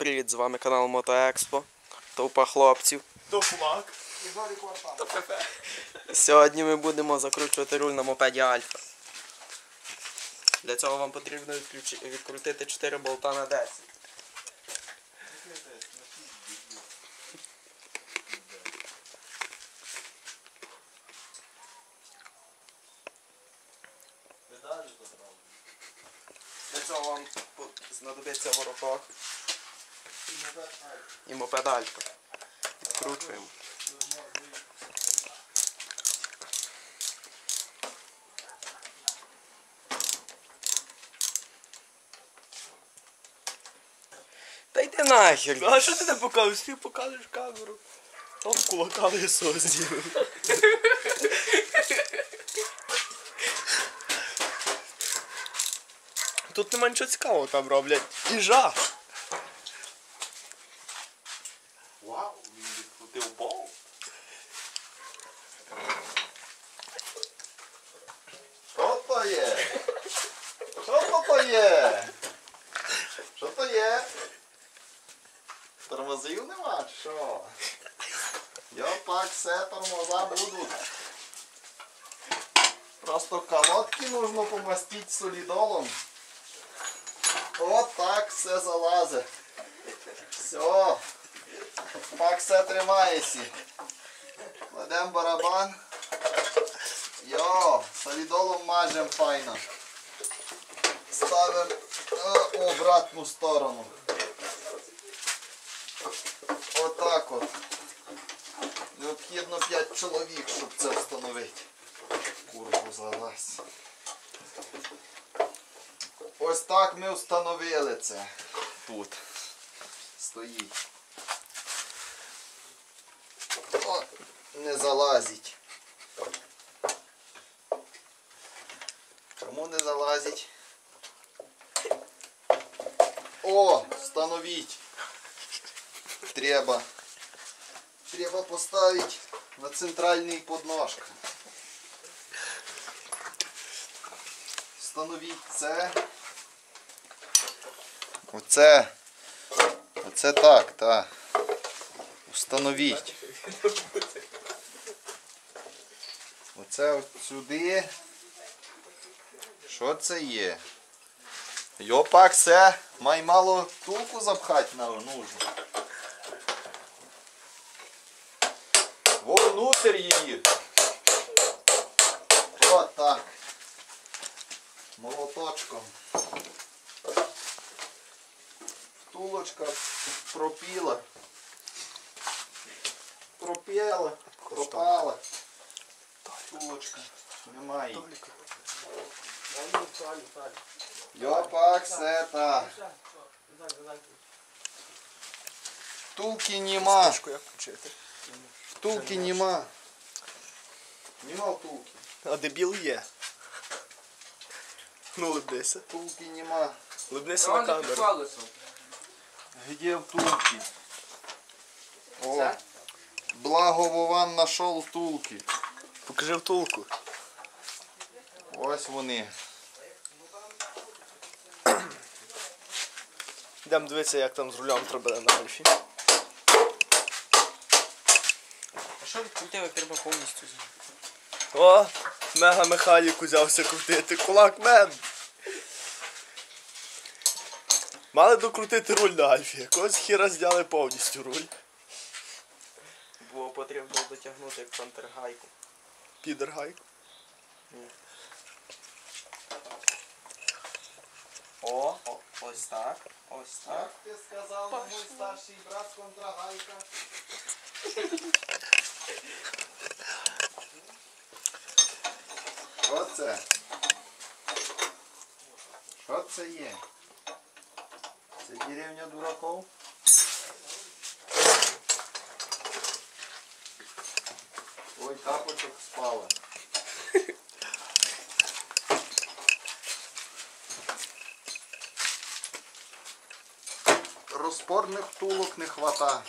привіт! З вами канал Мотоекспо. Товпа хлопців. Флаг. Сьогодні ми будемо закручувати руль на мопеді Альфа. Для цього вам потрібно відкрутити 4 болта на 10. Для цього вам знадобиться вороток і мопед Альфа. Відкручуємо. Та йди нахер. А що ти не показуєш? Ти показуєш камеру. Там кулака лисого знімемо. Тут нема нічого цікавого там роблять. І То є? Що то є? Тормозів нема чи що? Йопак, все тормоза будуть. Просто колодки нужно помастити солідолом. От так все залазить. Все. Так все тримається. Кладемо барабан. Йо, солідолом мажем файно. Ставимо в обратну сторону. Отак от. Необхідно 5 чоловік, щоб це встановити. Курву залазь. Ось так ми встановили це. Тут. Стоїть. О, не залазить. Чому не залазить? О, встановіть. Треба. Треба поставити на центральний подножка. Встановіть це. Оце. Оце так, так. Установіть. Оце от сюди. Що це є? Йопак, все. Май мало тулку запхати на нужно. Вовнутрь її. От так. Молоточком. Тулочка пропіла. Пропіла. Пропала. Тулочка. Немає. Йопак, все так. Втулки нема. Втулки нема. Нема втулки. А дебіл є. Ну, либнися. Втулки нема. Либнися на камеру. Где втулки? О, благо Вован знайшов втулки. Покажи втулку. Ось вони. Йдемо дивитися, як там з рулем треба на альфі. А що відкрутили, треба повністю. О, мега механік узявся крутити. Кулак мен. Мали докрутити руль на альфі. Якогось хіра зняли повністю руль. Було потрібно дотягнути як контргайку. Підер гайк. О, о, ось так. Ось так. Як ти сказав, мій старший брат контрагайка. Що це? Що це є? Це деревня дураков? Ой, тапочок спала. Опорных тулок не хватает.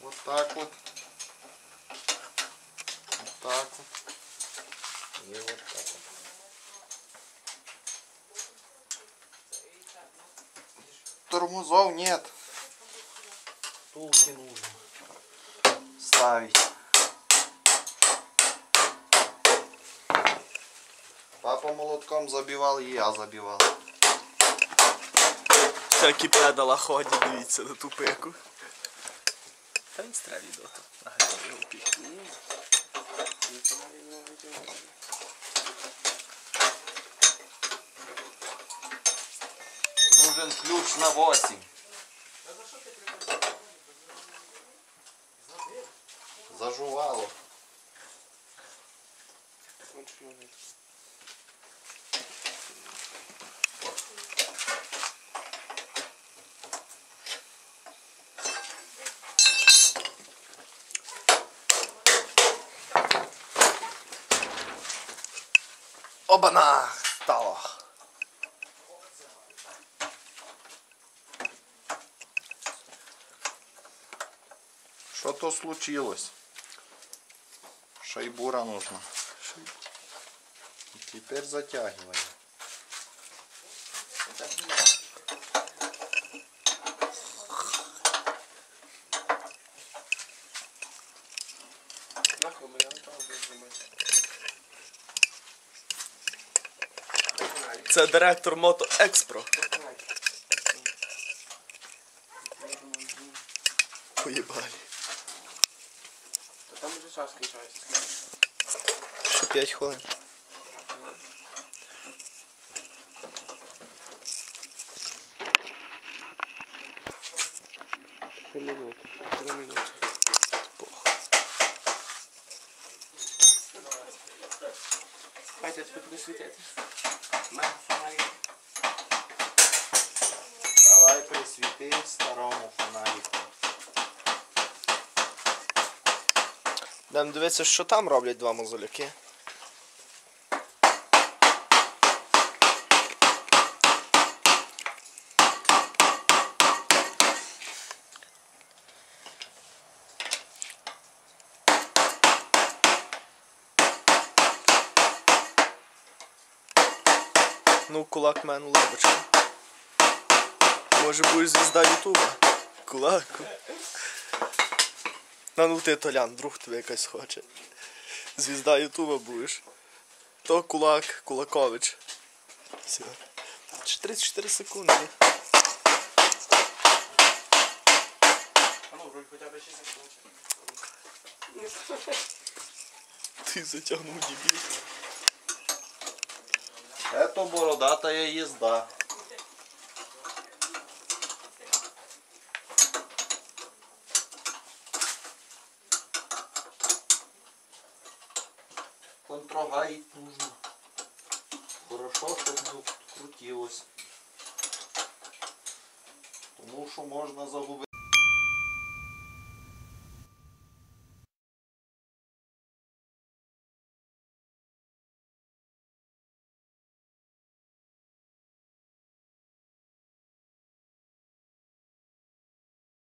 Вот так вот. Вот так вот. И вот так вот. Тормозов нет. Тулки нужно ставить. Папа молотком забивал, и я забивал. Всякі педала ходять, дивіться на ту пику. Та він стрелі до того. Нагадай його пік. Нужен ключ на 8. Зажувало. Оба-на! Стало! Что-то случилось. Шайбура нужно. Теперь затягиваем. Нахуй мы там Це директор Мото Експро. Поїбалі. Там вже час кінчається. Ще 5 хвилин. Три минути. Три минути. Хайте тобі буде світити. Мене фонарик. Давай присвіти старому фонарику. Дам дивитися, що там роблять два мозоляки. Ну, кулак мен лобочка. Може будеш звізда Ютуба? Кулак. На ну ти Толян, друг тебе якась хоче. Звізда Ютуба будеш. То кулак, Кулакович. Все. 34 секунди. А ну, вроді хоча б 6 секунд. Ти затягнув дебіл. Это бородатая езда. Контрогаить нужно. Хорошо, щоб крутилось. Тому що можна загубити.